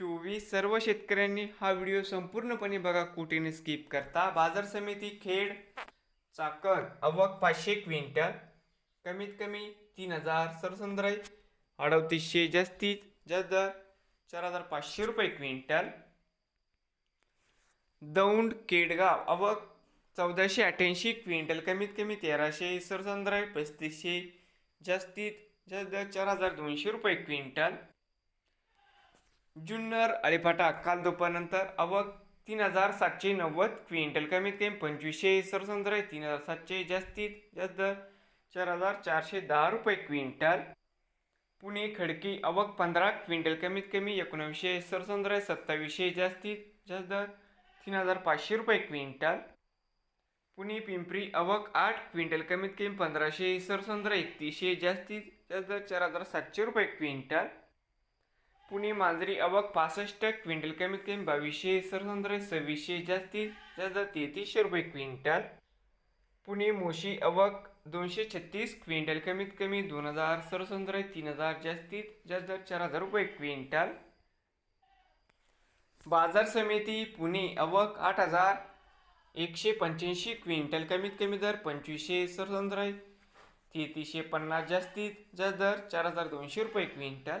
चोवीस सर्व शेतकऱ्यांनी हा व्हिडिओ संपूर्णपणे बघा कुठेने स्किप करता. बाजार समिती खेड चाकर अवक पाचशे क्विंटल. कमीत कमी तीन हजार सरसंद्राई. अडतीसशे जास्तीत जास्त दर चार हजार पाचशे रुपये क्विंटल. दौंड केडगाव अवक चौदाशे अठ्ठ्याऐंशी क्विंटल. कमीत कमी तेराशे सरसंद्राई पस्तीसशे जास्तीत जास्त दर चार हजार दोनशे रुपये क्विंटल. जुन्नर अलिफाटा काल दुपारनंतर अवक तीन हजार सातशे नव्वद क्विंटल कमीत कमी पंचवीसशे सरसंद्राई तीन हजार सातशे जास्तीत जास्त दर चार हजार चारशे दहा रुपये क्विंटल. पुणे खडकी अवक पंधरा क्विंटल कमीत कमी एकोणावीसशे सरसंद्राई सत्तावीसशे जास्तीत जास्त दर तीन हजार पाचशे रुपये क्विंटल. पुणे पिंपरी अवक आठ क्विंटल कमीत कमी पंधराशे सरसंद्र एकतीसशे जास्तीत जास्त चार हजार सातशे रुपये क्विंटल. पुणे मांजरी अवक पासष्ट क्विंटल कमीत कमी बावीसशे सरसंद्र सव्वीसशे जास्तीत जास्त तेहतीसशे रुपये क्विंटल. पुणे मोशी अवक दोनशे छत्तीस क्विंटल कमीत कमी दोन हजार सरसंद्र तीन हजार जास्तीत जास्त चार हजार रुपये क्विंटल. बाजार समिती पुणे अवक आठ हजार एकशे पंच्याऐंशी क्विंटल कमीत कमी दर पंचवीसशे सरसंद्र तेहतीसशे पन्नास जास्तीत जास्त दर चार हजार दोनशे रुपये क्विंटल.